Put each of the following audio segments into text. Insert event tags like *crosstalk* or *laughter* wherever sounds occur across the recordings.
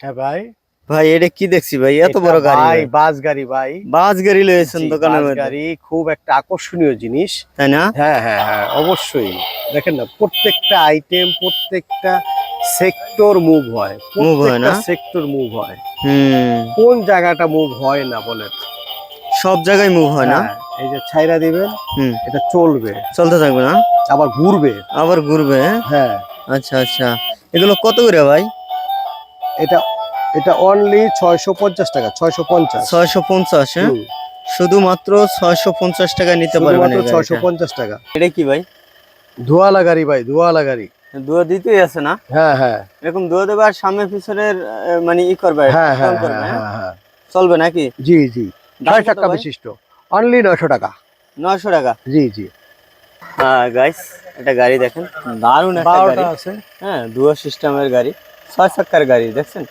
হ্যাঁ ভাই। ভাই এটা কি দেখছি ভাই? এত বড় গাড়ি ভাই। বাস গাড়ি ভাই। বাস গাড়ি লয়েছেন দোকানের বাস মধ্যে। গাড়ি খুব একটা আকর্ষণীয় জিনিস। তাই না? হ্যাঁ হ্যাঁ হ্যাঁ অবশ্যই। দেখেন না প্রত্যেকটা আইটেম প্রত্যেকটা সেক্টর মুভ হয়। Move হয় না? সেক্টর মুভ হয়। হুম। কোন জায়গাটা মুভ হয় না বলেন সব জায়গায় মুভ হয় না? হ্যাঁ, এই যে ছাইরা দিবেন হুম। এটা চলবে। চলতে থাকবে না? আবার ঘুরবে। আবার ঘুরবে হ্যাঁ? হ্যাঁ। আচ্ছা আচ্ছা। এগুলো কত করে ভাই? এটা এটা অনলি ছয়শো পঞ্চাশ টাকা ছয়শো পঞ্চাশ। ছয়শো পঞ্চাশ হ্যাঁ? শুধুমাত্র ছয়শো পঞ্চাশ টাকা নিতে পারবেন ছয়শো পঞ্চাশ টাকা। এটা কি ভাই? ধোয়ালা গাড়ি ভাই ধোয়ালা গাড়ি দুয়া দিতেই আছে না? হ্যাঁ হ্যাঁ। এরকম দুয়া দেবে আর সামনে পিছনের মানে ই করবে হ্যাঁ হ্যাঁ হ্যাঁ হ্যাঁ? হ্যাঁ চলবে নাকি? জি জি। ছয় কত বিশিষ্ট। অনলি নয়শো টাকা। নয়শো টাকা? জি জি। হ্যাঁ গাইস এটা গাড়ি দেখেন। দারুণ একটা গাড়ি। আছে। হ্যাঁ দুয়া সিস্টেমের গাড়ি। ছয় চাক্কার গাড়ি দেখছেন?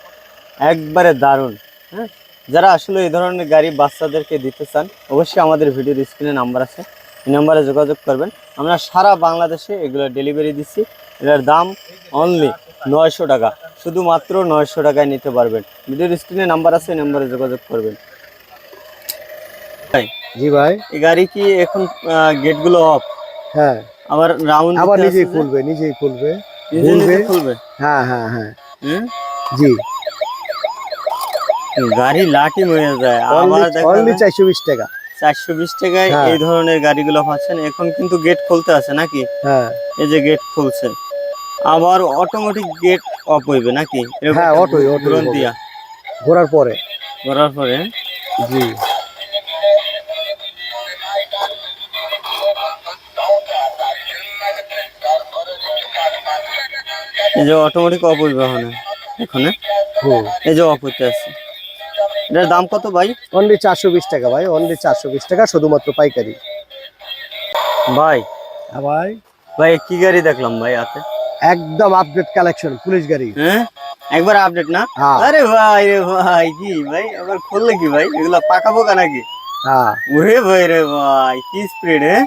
একবারে দারুণ হ্যাঁ? যারা আসলে এই ধরনের গাড়ি বাচ্চাদেরকে দিতে চান অবশ্যই আমাদের ভিডিওর স্ক্রিনে নাম্বার আছে। এই নাম্বারে যোগাযোগ করবেন। আমরা সারা বাংলাদেশে এগুলো ডেলিভারি দিচ্ছি। এটার দাম অনলি নয়শো টাকা শুধুমাত্র নয়শো টাকায় নিতে পারবেন। ভিডিওর স্ক্রিনে নাম্বার আছে এই নাম্বারে যোগাযোগ করবেন। জি ভাই। এই গাড়ি কি এখন গেটগুলো অফ হ্যাঁ। আবার রাউন্ড আবার নিজেই খুলবে নিজেই খুলবে? খুলবে? হ্যাঁ হ্যাঁ হ্যাঁ। হুম? জি। গাড়ি লাঠি হয়ে যায়। আবার অনলি চারশো বিশ টাকা। চারশো বিশ টাকায় হ্যাঁ। এই ধরনের গাড়িগুলো পাচ্ছেন। এখন কিন্তু গেট খুলতে আছে নাকি? হ্যাঁ। এই যে গেট খুলছে। আবার অটোমেটিক গেট অফ হইবে নাকি? হ্যাঁ, অটোই, দিয়া। ঘোরার পরে। করার পরে? জি। এই যে অটোমেটিক ওখানে এখানে। এই যে হইতে আছে। এটার দাম কত ভাই? অনলি চারশো বিশ টাকা ভাই অনলি চারশো বিশ টাকা শুধুমাত্র পাইকারি। ভাই। হ্যাঁ ভাই। ভাই কি গাড়ি দেখলাম ভাই হাতে? একদম আপডেট কালেকশন পুলিশ গাড়ি। হ্যাঁ? একবার আপডেট না? হ্যাঁ। আরে ভাই রে ভাই কি ভাই? আবার খুললে কি ভাই? এগুলা পাকা পোকা নাকি? হ্যাঁ। ওরে ভাই রে ভাই কি স্পিড হ্যাঁ?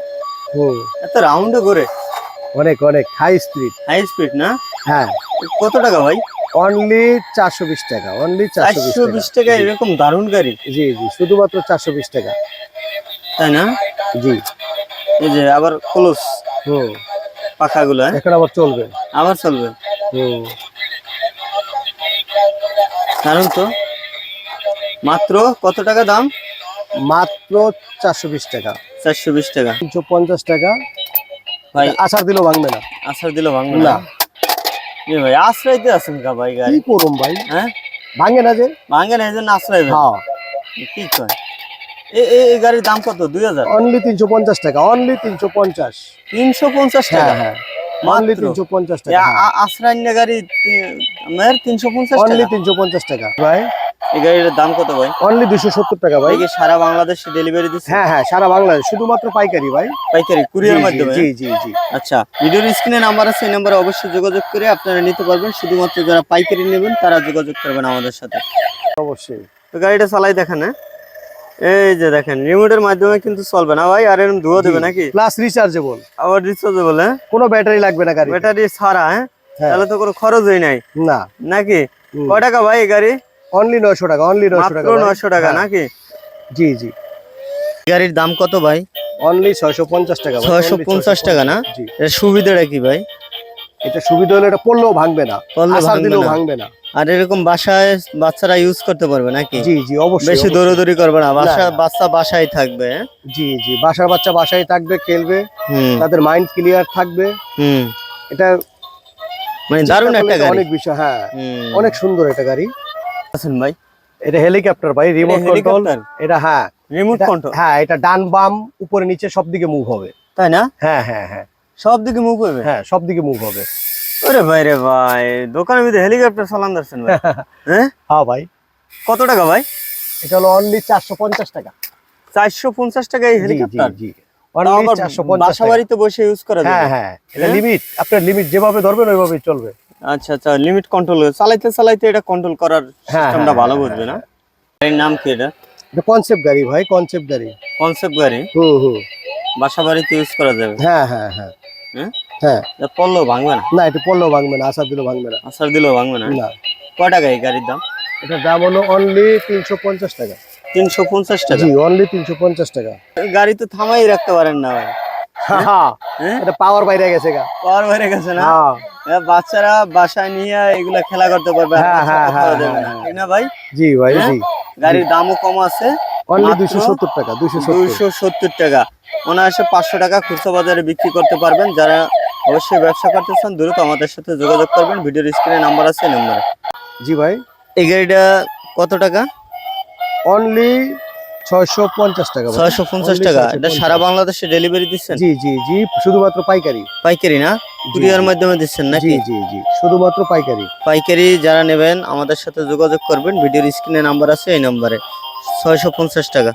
এত রাউন্ড করে। অনেক অনেক হাই স্পিড হাই স্পিড না? হ্যাঁ। কত টাকা ভাই? অনলি চারশো বিশ টাকা অনলি চারশো বিশ টাকা। এরকম দারুণ গাড়ি। জি জি শুধুমাত্র চারশো বিশ টাকা। তাই না? জি। এই যে আবার ক্লোজ হুম। পাখাগুলো হ্যাঁ? এখন আবার চলবে। আবার চলবে? হুম। দারুণ তো। মাত্র কত টাকা দাম? মাত্র চারশো বিশ টাকা। চারশো বিশ টাকা। তিনশো পঞ্চাশ টাকা। ভাই আসার দিলেও ভাঙবে না। আসার দিল ভাঙবে না। এ ভাই আশ্রয়তে আছেন কা ভাই কি গাড়ি করুম ভাই? হ্যাঁ? ভাঙে না যে? ভাঙে না এই আশ্রয় ভাই। হ্যাঁ। কি কয়? এই এই- এই গাড়ির দাম কত? দুই হাজার? অনলি তিনশো পঞ্চাশ টাকা অনলি তিনশো পঞ্চাশ। তিনশো পঞ্চাশ হ্যাঁ টাকা? হ্যাঁ। অনলি তিনশো পঞ্চাশ টাকা আ- আশ্রয় গাড়ি তিনশো পঞ্চাশ অনলি তিনশো পঞ্চাশ টাকা। ভাই এই গাড়ির দাম কত ভাই? অনলি দুশো সত্তর টাকা ভাই। সারা বাংলাদেশে ডেলিভারি দিচ্ছে? হ্যাঁ হ্যাঁ সারা বাংলাদেশ শুধুমাত্র পাইকারি ভাই। পাইকারি কুরিয়ার মাধ্যমে? জি জি জি। আচ্ছা ভিডিওর স্ক্রিনে নাম্বার আছে এই নাম্বারে অবশ্যই যোগাযোগ করে আপনারা নিতে পারবেন। শুধুমাত্র যারা পাইকারি নেবেন তারা যোগাযোগ করবেন আমাদের সাথে। অবশ্যই। তো গাড়িটা চালাই দেখেন হ্যাঁ? এই যে দেখেন রিমোটের মাধ্যমে কিন্তু চলবে না ভাই আর এরকম ধোয়া দেবে নাকি? প্লাস রিচার্জেবল আবার রিচার্জেবল হ্যাঁ? কোনো ব্যাটারি লাগবে না গাড়ি ব্যাটারি ছাড়া হ্যাঁ? হ্যাঁ। তাহলে তো কোনো খরচই নাই। না। নাকি। কয় টাকা ভাই এই গাড়ি? অনলি নয়শো টাকা অনলি নয়শো মাত্র টাকা ভাই। নয়শো টাকা হ্যাঁ, নাকি? জি জি। গাড়ির দাম কত ভাই? অনলি ছয়শো পঞ্চাশ টাকা ভাই, ছয়শো only পঞ্চাশ টাকা না? এর সুবিধাটা কি ভাই? এটা সুবিধা হলে এটা পড়লেও ভাঙবে না পড়লে আসার ভাঙবে না। আর এরকম বাসায় বাচ্চারা ইউজ করতে পারবে নাকি? জি জি অবশ্যই বেশি দৌড়াদৌড়ি করবে না বাসা বাচ্চা বাসায় থাকবে হ্যাঁ? জি জি বাসার বাচ্চা বাসায় থাকবে খেলবে তাদের মাইন্ড ক্লিয়ার থাকবে। হুম। এটা মানে দারুণ একটা গাড়ি। অনেক বিষয় হ্যাঁ। অনেক সুন্দর এটা গাড়ি। আছেন ভাই? এটা হেলিকপ্টার ভাই রিমোট কন্ট্রোল এটা হ্যাঁ। রিমোট কন্ট্রোল হ্যাঁ এটা ডান বাম উপরে নিচে সব দিকে মুভ হবে। তাই না? হ্যাঁ হ্যাঁ হ্যাঁ। সব দিকে মুভ করবে? হ্যাঁ সব দিকে মুভ হবে। আরে ভাই রে ভাই দোকানের মধ্যে হেলিকপ্টার চালান যাচ্ছেন ভাই। *laughs* হ্যাঁ? হ্যাঁ ভাই। কত টাকা ভাই? এটা হলো অনলি চারশো পঞ্চাশ টাকা। চারশো পঞ্চাশ টাকা এই হেলিকপ্টার? জি। অনলি বাসা বাড়িতে বসে ইউজ করা হ্যাঁ যাবে? হ্যাঁ এটা? লিমিট আপনার লিমিট যেভাবে ধরবেন ওইভাবেই চলবে। আচ্ছা আচ্ছা লিমিট কন্ট্রোল চালাইতে চালাইতে এটা কন্ট্রোল করার হ্যাঁ, সিস্টেমটা হ্যাঁ, ভালো হ্যাঁ, বুঝবে না? এর নাম কি এটা? এটা কনসেপ্ট গাড়ি ভাই কনসেপ্ট গাড়ি। কনসেপ্ট গাড়ি? হুম হুম। বাসা বাড়িতে ইউজ করা যাবে? হ্যাঁ হ্যাঁ হ্যাঁ। হ্যাঁ? হ্যাঁ। এটা পড়লেও ভাঙবে না? না এটা পড়লেও ভাঙবে না আসার দিলেও ভাঙবে না। আসার দিলেও ভাঙবে না? না। ক টাকা এই গাড়ির দাম? এটার দাম হলো অনলি তিনশো পঞ্চাশ টাকা। তিনশো পঞ্চাশ টাকা? জি অনলি তিনশো পঞ্চাশ টাকা। গাড়ি তো থামাই রাখতে পারেন না ভাই। হ্যাঁ? এটা পাওয়ার বাইরে গেছে গা। পাওয়ার বেড়ে গেছে না? বাচ্চারা বাসায় নিয়ে এগুলা খেলা করতে পারবে। ঠিক না। ভাই? জি ভাই হ্যাঁ? জি। গাড়ির দামও কম আছে। অনলি সত্তর টাকা সত্তর। টাকা। অনায়াসে পাঁচশো টাকা খুচরা বাজারে বিক্রি করতে পারবেন। যারা অবশ্যই ব্যবসা করতে চান দ্রুত আমাদের সাথে যোগাযোগ করবেন। ভিডিওর স্ক্রিনে নাম্বার আছে নাম্বারে। জি ভাই। এই গাড়িটা কত টাকা? অনলি ছয়শো পঞ্চাশ টাকা ভাই। ছয়শো পঞ্চাশ Only টাকা। এটা সারা বাংলাদেশে ডেলিভারি দিচ্ছেন? জি জি জি শুধুমাত্র পাইকারি। পাইকারি না? কুরিয়ার মাধ্যমে দিচ্ছেন জি নাকি জি জি শুধুমাত্র পাইকারি। পাইকারি যারা নেবেন আমাদের সাথে যোগাযোগ করবেন। ভিডিওর স্ক্রিনে নাম্বার আছে এই নাম্বারে। ছয়শো পঞ্চাশ টাকা।